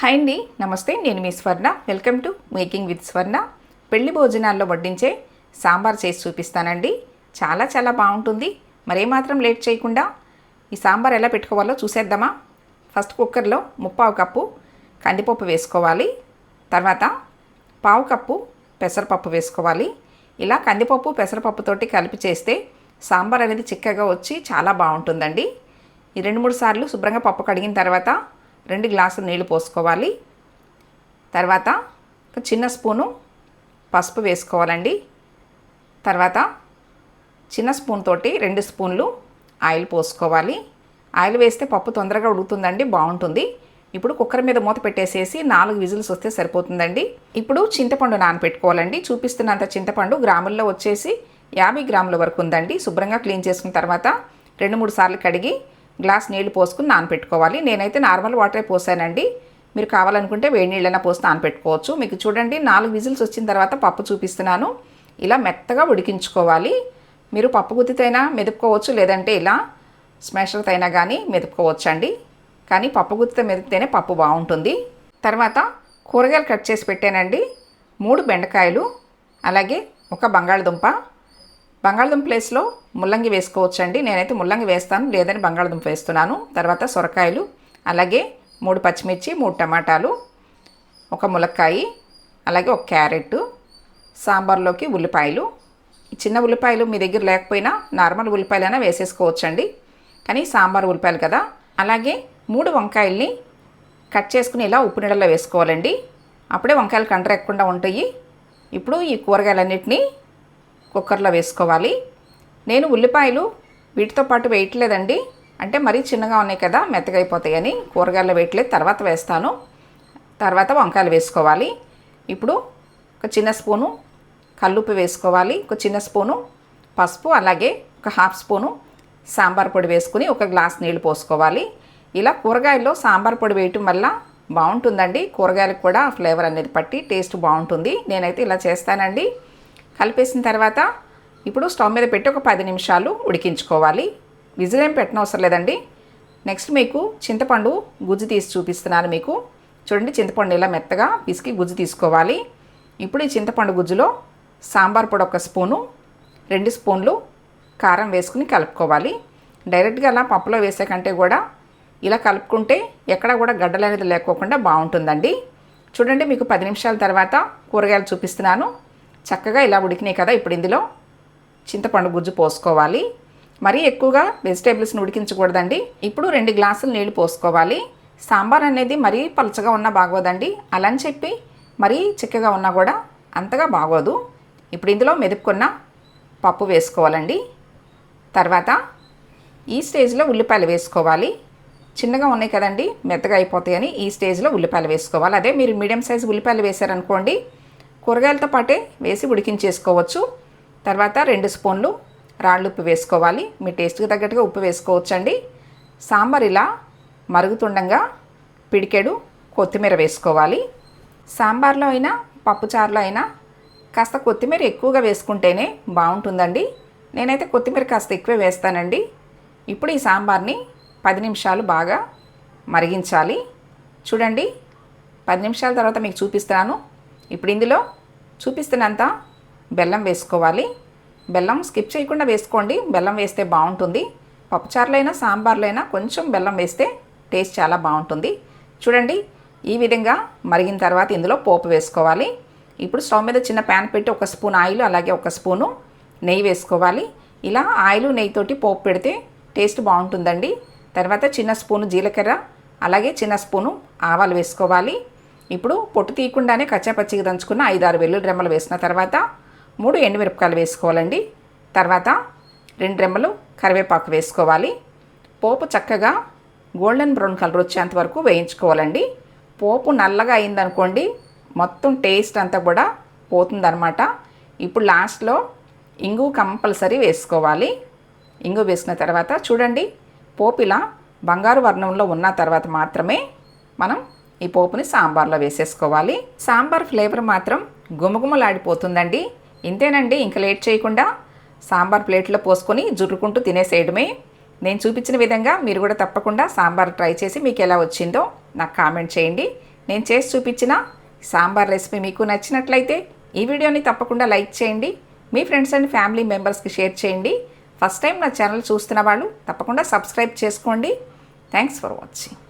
Hi అండి నమస్తే నేను మీ Swarna. Welcome to making with Swarna పెళ్ళి భోజనాల్లో వడ్డించే సాంబార్ చేసి చూపిస్తానండి. చాలా చాలా బాగుంటుంది. మరేమాత్రం లేట్ చేయకుండా ఈ సాంబార్ ఎలా పెట్టుకోవాలో చూసేద్దామా? ఫస్ట్ కుక్కర్లో ముప్పావు కప్పు కందిపప్పు వేసుకోవాలి. తర్వాత పావు కప్పు పెసరపప్పు వేసుకోవాలి. ఇలా కందిపప్పు పెసరపప్పుతోటి కలిపి చేస్తే సాంబార్ అనేది చిక్కగా వచ్చి చాలా బాగుంటుందండి. ఈ రెండు మూడు సార్లు శుభ్రంగా పప్పు కడిగిన తర్వాత రెండు గ్లాసులు నీళ్ళు పోసుకోవాలి. తర్వాత ఒక చిన్న స్పూను పసుపు వేసుకోవాలండి. తర్వాత చిన్న స్పూన్ తోటి రెండు స్పూన్లు ఆయిల్ పోసుకోవాలి. ఆయిల్ వేస్తే పప్పు తొందరగా ఉడుకుతుందండి బాగుంటుంది. ఇప్పుడు కుక్కర్ మీద మూత పెట్టేసేసి నాలుగు విజిల్స్ వస్తే సరిపోతుందండి. ఇప్పుడు చింతపండు నానపెట్టుకోవాలండి. చూపిస్తున్నంత చింతపండు గ్రాముల్లో వచ్చేసి యాభై గ్రాముల వరకు ఉందండి. శుభ్రంగా క్లీన్ చేసుకున్న తర్వాత రెండు మూడు సార్లు కడిగి గ్లాస్ నీళ్ళు పోసుకుని నానపెట్టుకోవాలి. నేనైతే నార్మల్ వాటరే పోసానండి. మీరు కావాలనుకుంటే వేడి నీళ్ళైనా పోసి నానపెట్టుకోవచ్చు. మీకు చూడండి నాలుగు విజిల్స్ వచ్చిన తర్వాత పప్పు చూపిస్తున్నాను. ఇలా మెత్తగా ఉడికించుకోవాలి. మీరు పప్పు గుత్తితైనా మెదుపుకోవచ్చు లేదంటే ఇలా స్మాషర్తో అయినా కానీ మెదుపుకోవచ్చండి. కానీ పప్పు గుత్తితో మెదిపితేనే పప్పు బాగుంటుంది. తర్వాత కూరగాయలు కట్ చేసి పెట్టానండి. మూడు బెండకాయలు అలాగే ఒక బంగాళదుంప బంగాళదుంప ప్లేస్లో ముల్లంగి వేసుకోవచ్చండి. నేనైతే ముల్లంగి వేస్తాను లేదని బంగాళదుంప వేస్తున్నాను. తర్వాత సొరకాయలు అలాగే మూడు పచ్చిమిర్చి మూడు టమాటాలు ఒక ములక్కాయి అలాగే ఒక క్యారెట్ సాంబార్లోకి ఉల్లిపాయలు. చిన్న ఉల్లిపాయలు మీ దగ్గర లేకపోయినా నార్మల్ ఉల్లిపాయలైనా వేసేసుకోవచ్చండి. కానీ సాంబార్ ఉల్లిపాయలు కదా. అలాగే మూడు వంకాయల్ని కట్ చేసుకుని ఇలా ఉప్పు నీళ్ళలో వేసుకోవాలండి. అప్పుడే వంకాయలు కంటరెక్కకుండా ఉంటాయి. ఇప్పుడు ఈ కూరగాయలన్నింటినీ కుక్కర్లో వేసుకోవాలి. నేను ఉల్లిపాయలు వీటితో పాటు వేయట్లేదండి. అంటే మరీ చిన్నగా ఉన్నాయి కదా మెత్తగా అయిపోతాయని కూరగాయలు వేయట్లేదు. తర్వాత వేస్తాను. తర్వాత వంకాయలు వేసుకోవాలి. ఇప్పుడు ఒక చిన్న స్పూను కల్లుప్పు వేసుకోవాలి. ఒక చిన్న స్పూను పసుపు అలాగే ఒక హాఫ్ స్పూను సాంబార్ పొడి వేసుకుని ఒక గ్లాస్ నీళ్ళు పోసుకోవాలి. ఇలా కూరగాయల్లో సాంబార్ పొడి వేయటం వల్ల బాగుంటుందండి. కూరగాయలకు కూడా ఫ్లేవర్ అనేది పట్టి టేస్ట్ బాగుంటుంది. నేనైతే ఇలా చేస్తానండి. కలిపేసిన తర్వాత ఇప్పుడు స్టవ్ మీద పెట్టి ఒక పది నిమిషాలు ఉడికించుకోవాలి. విజిల్ ఏం పెట్టనవసరం లేదండి. నెక్స్ట్ మీకు చింతపండు గుజ్జు తీసి చూపిస్తున్నాను మీకు. చూడండి చింతపండు ఇలా మెత్తగా పిసికి గుజ్జు తీసుకోవాలి. ఇప్పుడు ఈ చింతపండు గుజ్జులో సాంబార్ పొడి ఒక స్పూను రెండు స్పూన్లు కారం వేసుకుని కలుపుకోవాలి. డైరెక్ట్గా అలా పప్పులో వేసే కంటే కూడా ఇలా కలుపుకుంటే ఎక్కడ కూడా గడ్డలు అనేది లేకోకుండా బాగుంటుందండి. చూడండి మీకు పది నిమిషాల తర్వాత కూరగాయలు చూపిస్తున్నాను. చక్కగా ఇలా ఉడికినాయి కదా ఇప్పుడు ఇందులో చింతపండు గుజ్జు పోసుకోవాలి. మరీ ఎక్కువగా వెజిటేబుల్స్ని ఉడికించకూడదండి. ఇప్పుడు రెండు గ్లాసులు నీళ్ళు పోసుకోవాలి. సాంబార్ అనేది మరీ పలచగా ఉన్నా బాగోదండి. అలా అని చెప్పి మరీ చిక్కగా ఉన్నా కూడా అంతగా బాగోదు. ఇప్పుడు ఇందులో మెదుపుకున్న పప్పు వేసుకోవాలండి. తర్వాత ఈ స్టేజ్లో ఉల్లిపాయలు వేసుకోవాలి. చిన్నగా ఉన్నాయి కదండి మెత్తగా అయిపోతాయని ఈ స్టేజ్లో ఉల్లిపాయలు వేసుకోవాలి. అదే మీరు మీడియం సైజు ఉల్లిపాయలు వేశారనుకోండి కూరగాయలతో పాటే వేసి ఉడికించేసుకోవచ్చు. తర్వాత రెండు స్పూన్లు రాళ్ళు ఉప్పు వేసుకోవాలి. మీ టేస్ట్కి తగ్గట్టుగా ఉప్పు వేసుకోవచ్చండి. సాంబార్ ఇలా మరుగుతుండగా పిడికెడు కొత్తిమీర వేసుకోవాలి. సాంబార్లో అయినా పప్పుచారులో అయినా కాస్త కొత్తిమీర ఎక్కువగా వేసుకుంటేనే బాగుంటుందండి. నేనైతే కొత్తిమీర కాస్త ఎక్కువే వేస్తానండి. ఇప్పుడు ఈ సాంబార్ని పది నిమిషాలు బాగా మరిగించాలి. చూడండి పది నిమిషాల తర్వాత మీకు చూపిస్తున్నాను ఇప్పుడు ఇందులో చూపిస్తున్నంత బెల్లం వేసుకోవాలి. బెల్లం స్కిప్ చేయకుండా వేసుకోండి. బెల్లం వేస్తే బాగుంటుంది. పప్పుచారులైనా సాంబార్లైనా కొంచెం బెల్లం వేస్తే టేస్ట్ చాలా బాగుంటుంది. చూడండి ఈ విధంగా మరిగిన తర్వాత ఇందులో పోపు వేసుకోవాలి. ఇప్పుడు స్టవ్ మీద చిన్న ప్యాన్ పెట్టి ఒక స్పూన్ ఆయిల్ అలాగే ఒక స్పూను నెయ్యి వేసుకోవాలి. ఇలా ఆయిల్ నెయ్యితోటి పోపు పెడితే టేస్ట్ బాగుంటుందండి. తర్వాత చిన్న స్పూను జీలకర్ర అలాగే చిన్న స్పూను ఆవాలు వేసుకోవాలి. ఇప్పుడు పొట్టు తీయకుండానే కచ్చాపచ్చిగా దంచుకున్న ఐదారు వెల్లుల్లి రెమ్మలు వేసిన తర్వాత మూడు ఎండుమిరపకాయలు వేసుకోవాలండి. తర్వాత రెండు రెమ్మలు కరివేపాకు వేసుకోవాలి. పోపు చక్కగా గోల్డెన్ బ్రౌన్ కలర్ వచ్చేంత వరకు వేయించుకోవాలండి. పోపు నల్లగా అయిందనుకోండి మొత్తం టేస్ట్ అంతా కూడా పోతుందన్నమాట. ఇప్పుడు లాస్ట్లో ఇంగు కంపల్సరీ వేసుకోవాలి. ఇంగు వేసిన తర్వాత చూడండి పోపు ఇలా బంగారు వర్ణంలో ఉన్న తర్వాత మాత్రమే మనం ఈ పోపుని సాంబార్లో వేసేసుకోవాలి. సాంబార్ ఫ్లేవర్ మాత్రం గుమగుమలాడిపోతుందండి. ఇంతేనండి ఇంకా లేట్ చేయకుండా సాంబార్ ప్లేట్లో పోసుకొని జుర్రుకుంటూ తినేసేయడమే. నేను చూపించిన విధంగా మీరు కూడా తప్పకుండా సాంబార్ ట్రై చేసి మీకు ఎలా వచ్చిందో నాకు కామెంట్ చేయండి. నేను చేసి చూపించిన సాంబార్ రెసిపీ మీకు నచ్చినట్లయితే ఈ వీడియోని తప్పకుండా లైక్ చేయండి. మీ ఫ్రెండ్స్ అండ్ ఫ్యామిలీ మెంబర్స్కి షేర్ చేయండి. ఫస్ట్ టైం నా ఛానల్ చూస్తున్న వాళ్ళు తప్పకుండా సబ్స్క్రైబ్ చేసుకోండి. Thanks for watching.